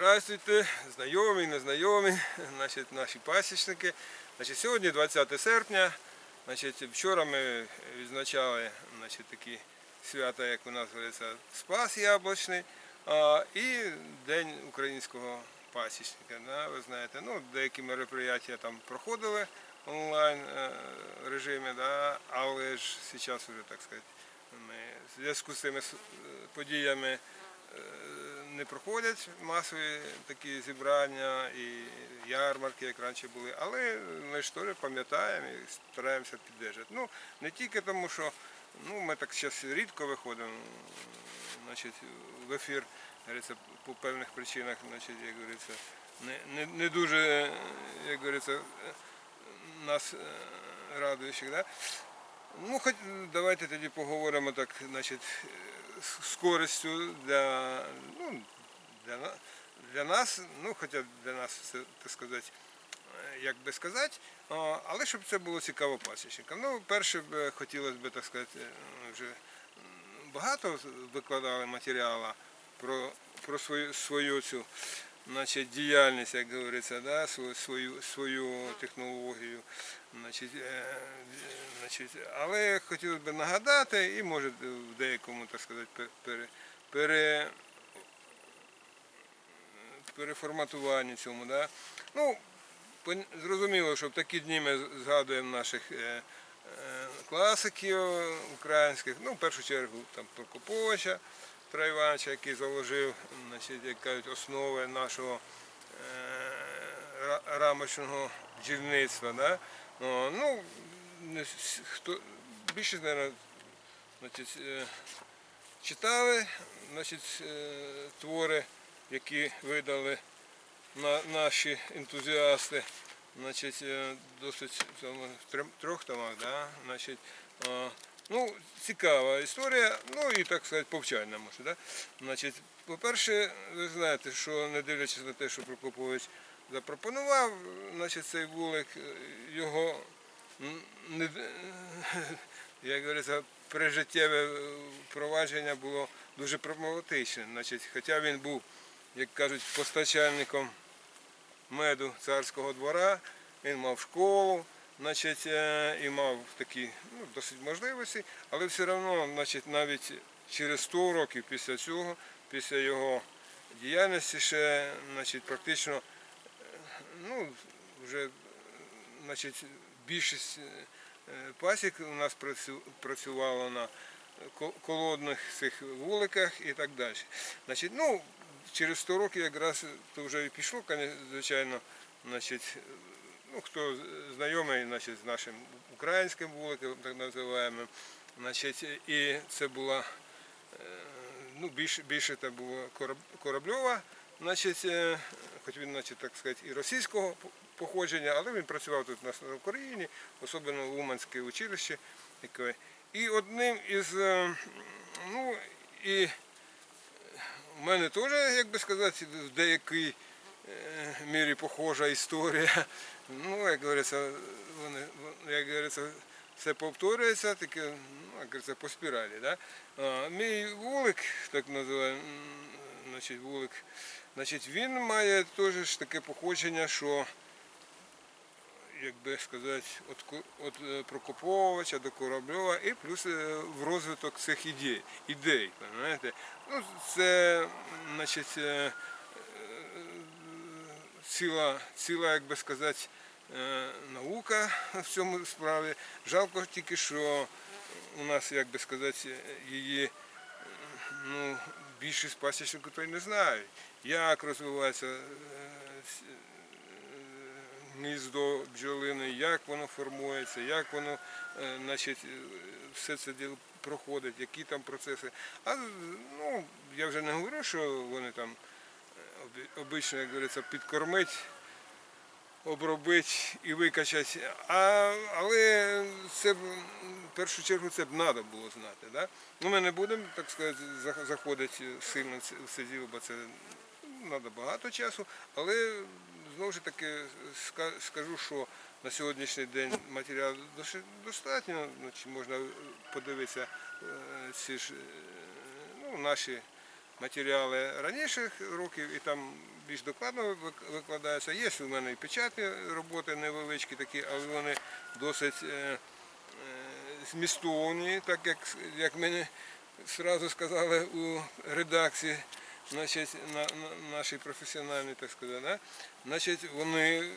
Здравствуйте, знайомі, незнайомі, значить, наші пасічники. Значить, сьогодні 20 серпня. Значить, вчора ми відзначали значить, такі свята, як у нас говориться, Спас Яблочний а, і День українського пасічника. Да, ви знаєте, ну, деякі мероприятия там проходили в онлайн е, режимі, да, але ж зараз вже, так сказати, ми в зв'язку з цими подіями е, не проходять масові такі зібрання і ярмарки, як раніше були, але ми ж теж пам'ятаємо і стараємося підтримати. Ну, не тільки тому, що ну, ми так зараз рідко виходимо значить, в ефір, говориться, по певних причинах, значить, як говориться, не, не, не дуже, як говориться, нас е, радуючих. Да? Ну, хоч давайте тоді поговоримо так, значить, з- користю для, ну, для, для нас, ну, хоча для нас це, так сказати, е, як би сказати, але щоб це було цікаво пасічникам. Ну, перше б е, хотілося б, так сказати, е, вже багато викладали матеріалу про, про свою, свою цю значить, діяльність, як говориться, да, свою, свою, технологію. Значить, е, значить, але хотілося б нагадати і може в деякому, так сказати, пе- пере, пере, переформатуванні цьому. Да. Ну, зрозуміло, що в такі дні ми згадуємо наших е, е, класиків українських, ну, в першу чергу там Прокоповича Петра Івановича, який заложив, значить, як кажуть, основи нашого е, рамочного бджільництва. Да? Ну, хто, більшість, мабуть, е, читали значить, е, твори, які видали на, наші ентузіасти. Значить, е, досить в трьох томах, да? значить, ну, цікава історія, ну і так сказати, повчальна може. Да? Значить, по-перше, ви знаєте, що не дивлячись на те, що Прокопович запропонував, значить, цей вулик, його не, як говориться, прижиттєве впровадження було дуже проблематичне. Значить, хоча він був, як кажуть, постачальником меду царського двора, він мав школу, значить, е, і мав такі ну, досить можливості, але все одно, значить, навіть через 100 років після цього, після його діяльності, ще значить, практично е, ну, вже значить, більшість е, пасік у нас працю- працювало на колодних цих вуликах і так далі. Значить, ну, через 100 років якраз то вже і пішло, звичайно, значить, ну, хто знайомий значить, з нашим українським вуликом, так називаємо, значить, і це була е, ну, більше, більше це було корабльова, значить, е, хоч він, значить, так сказати, і російського походження, але він працював тут на Україні, особливо в Уманське училище. яке. І одним із, е, ну, і в мене теж, як би сказати, в деякій е, мірі похожа історія. Ну, як говориться, вони, як говориться, все повторюється, таке, ну, як говориться, по спіралі. Да? А, мій вулик, так називаємо, значить, вулик, значить, він має теж таке походження, що як би сказати, Ку- от е, Прокоповича до Корабльова і плюс е, в розвиток цих ідей. ідей? Ну, це, значить, е, е, ціла, ціла, як би сказати, е, наука в цьому справі. Жалко тільки, що у нас, як би сказати, її е, ну, більшість пасічників то й не знають, як розвивається е, гніздо бджолини, як воно формується, як воно значить, все це діло проходить, які там процеси. А ну, я вже не говорю, що вони там обично, як говориться, підкормить, обробить і викачать. А, але це в першу чергу це б треба було знати. Да? Ну, ми не будемо, так сказати, зах- заходити сильно в це- діло, бо це треба багато часу, але знову ж таки ска- скажу, що на сьогоднішній день матеріалу досить достатньо, можна подивитися е, ці ж е, ну, наші матеріали раніших років і там більш докладно викладаються. Є у мене і печатні роботи невеличкі такі, але вони досить е, е, змістовні, так як, як мені одразу сказали у редакції, значить, на, на нашій професіональній, так сказати, да? значить, вони е,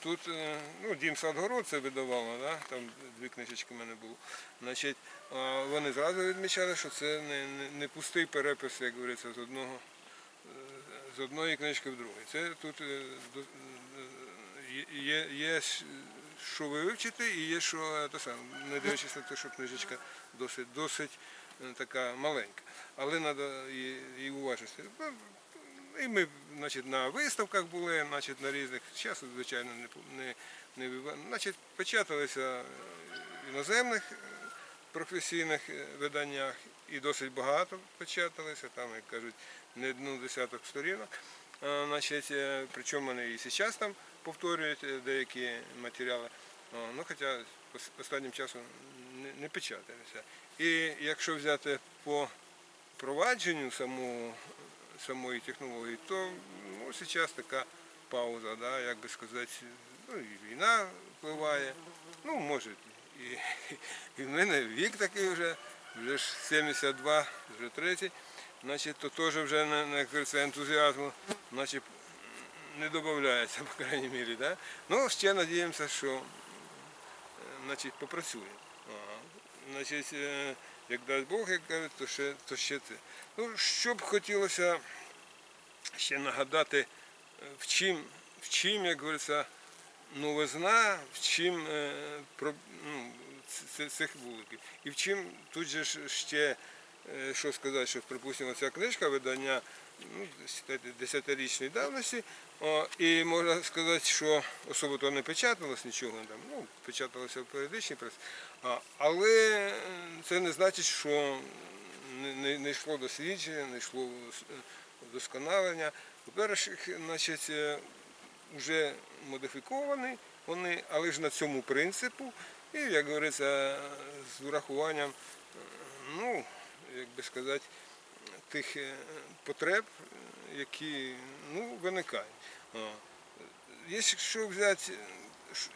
тут, е, ну, Дім Садгород це видавало, да? там дві книжечки в мене було. Значить, вони зразу відмічали, що це не, не, не пустий перепис, як говориться, з одного з одної книжки в другу. Це тут е, е, є, є що вивчити і є що е, те саме, не дивлячись на те, що книжечка досить, досить е, така маленька. Але треба її уважити. І ми значить, на виставках були, значить, на різних, зараз, звичайно, не, не, не значить, печаталися е, іноземних е, професійних е, виданнях і досить багато печаталися, там, як кажуть, не одну десяток сторінок. Значить, причому вони і зараз там повторюють деякі матеріали. Ну, хоча останнім часом не, не. І якщо взяти по впровадженню самого, самої технології, то ну, зараз така пауза, да, як би сказати, ну, і війна впливає, ну, може, і, і в мене вік такий вже, вже ж 72, вже третій, значить, то теж вже не, не як ентузіазму, значить, не додається, по крайній мірі. Да? Ну, ще надіємося, що значить, попрацює. Значить, е, як дасть Бог, як кажуть, то ще, то ще це. Ну, що б хотілося ще нагадати, е, в чим, в чим, як говориться, новизна, в чим е, ну, цих вуликів. І в чим тут же ще, що сказати, що, припустимо, ця книжка видання ну, десятирічної давності, і можна сказати, що особо то не печаталось нічого, ну, печаталося в періодичній пресі, але е, це не значить, що не, не, йшло дослідження, не йшло е, вдосконалення. По-перше, значить, е, вже модифіковані вони, але ж на цьому принципу. І, як говориться, з урахуванням, е, ну, як би сказати, тих е, потреб, які ну, виникають. Якщо взяти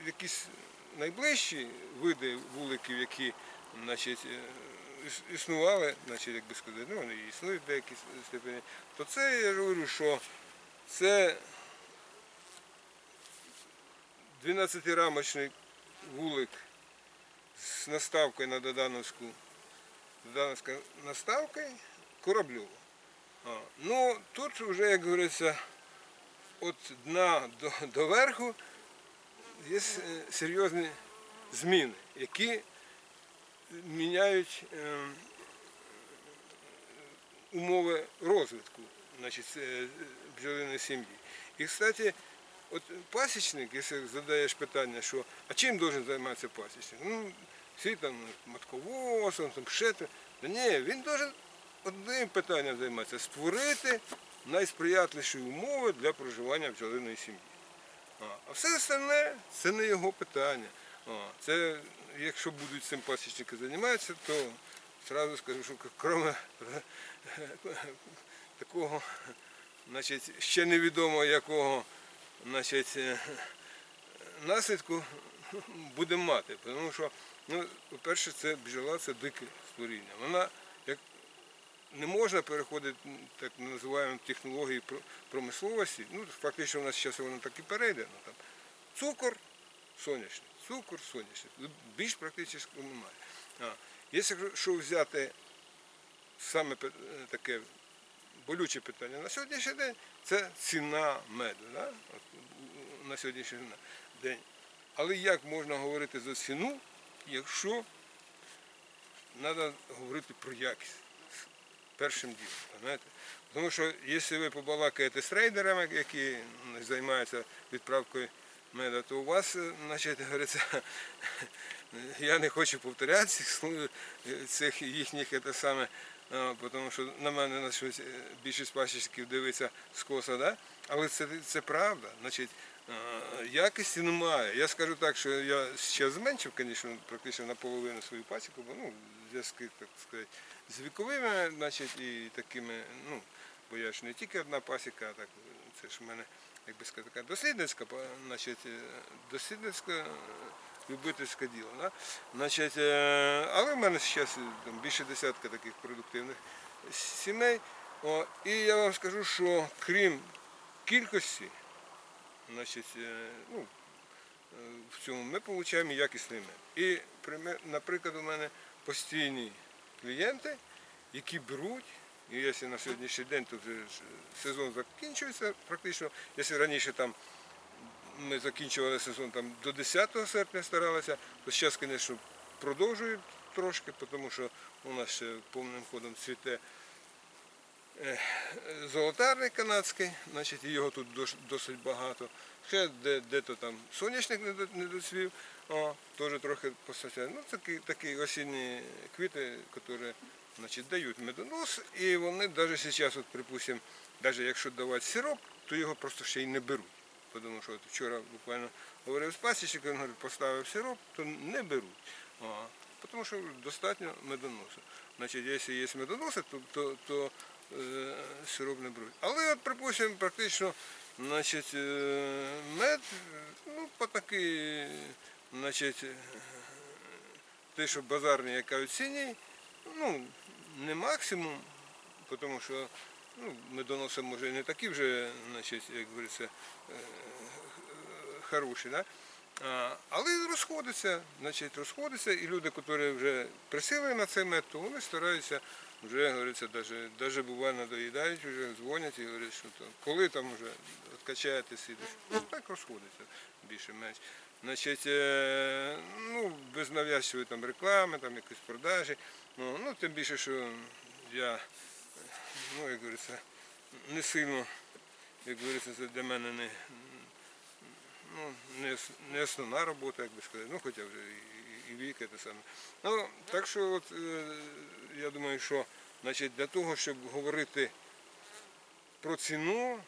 якісь найближчі види вуликів, які значить, е, існували, значить, як би сказати, ну, вони існують в деякій степені, то це я говорю, що це 12-рамочний вулик з наставкою на Додановську, Додановська наставка Корабльова. Ну, тут вже, як говориться, від дна до, до верху є е, серйозні зміни, які міняють е, умови розвитку значить, е, бджолиної сім'ї. І, кстати, от пасічник, якщо задаєш питання, що а чим должен займатися пасічник? Ну, всі там матковозом, там. Та ні, він должен одним питанням займатися створити найсприятливіші умови для проживання бджолиної сім'ї. А, все остальне це не його питання. Це якщо будуть цим пасічники займатися, то одразу скажу, що крім такого, значить, ще невідомо якого значить, е, наслідку будемо мати. Тому що, ну, по-перше, це бджола це дике створіння. Вона не можна переходити так називаємо технології промисловості. Ну, фактично у нас зараз воно так і перейде. Ну, там, цукор сонячний, цукор сонячний. Більш практично немає. А, якщо взяти саме е, таке болюче питання на сьогоднішній день, це ціна меду. Да? На сьогоднішній день. Але як можна говорити за ціну, якщо треба говорити про якість першим ділом. Знаєте? Тому що якщо ви побалакаєте з рейдерами, які займаються відправкою меда, то у вас, значить, говориться, я не хочу повторяти цих, їхніх це саме, тому що на мене на е, більшість пасічників дивиться скоса, да? але це, це правда. Значить, якості немає. Я скажу так, що я ще зменшив, звісно, практично наполовину свою пасіку, бо ну, зв'язки, так сказати, з віковими, значить, і такими, ну, бо я ж не тільки одна пасіка, а так це ж в мене, як би сказати, така дослідницька, значить, е, дослідницька е, любительське діло. Да? Значить, е, але в мене зараз там, більше десятка таких продуктивних сімей. О, і я вам скажу, що крім кількості, значить, е, ну, е, в цьому ми отримуємо якісний мед. І, наприклад, у мене постійні клієнти, які беруть, і якщо на сьогоднішній день тут сезон закінчується, практично, якщо раніше там ми закінчували сезон там до 10 серпня старалися, то зараз, звісно, продовжують трошки, тому що у нас ще повним ходом цвіте е, золотарник канадський, значить, його тут досить багато. Ще де, де-то там соняшник не доцвів, о, теж трохи постачає. Ну, такі, такі осінні квіти, які значить, дають медонос, і вони навіть зараз, от, припустимо, навіть якщо давати сироп, то його просто ще й не беруть. Тому що от вчора буквально говорив з пасічником, він говорить, поставив сироп, то не беруть. О, тому що достатньо медоносу. Значить, якщо є медоноси, то, то, то е, сироп не беруть. Але от, припустимо, практично значить, е, мед, ну, по такий, значить, те, що базарний, яка оцінює, ну, не максимум, тому що ну, медоноси може і не такі вже, значить, як говориться, е, хороші, да? Але розходиться, значить, розходиться, і люди, які вже присіли на цей мед, то вони стараються вже, говориться, даже, даже буває доїдають, вже дзвонять і говорять, що там, коли там вже відкачаєте сідеш. Ну, так розходиться більше-менш. Значить, е, ну, без нав'язчивої там реклами, там якісь продажі. Ну, ну, тим більше, що я, ну, як говориться, не сильно, як говориться, це для мене не, ну, не, не основна робота, як би сказати, ну хоча вже і, і вік те саме. Ну, так що от, е, я думаю, що значить, для того, щоб говорити про ціну,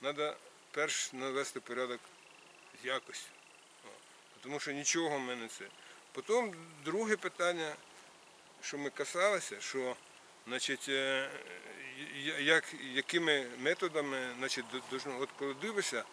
треба перш навести порядок з якостю. Тому що нічого в мене це. Потім друге питання, що ми касалися, що значить, е, як, якими методами, значить, от коли дивишся,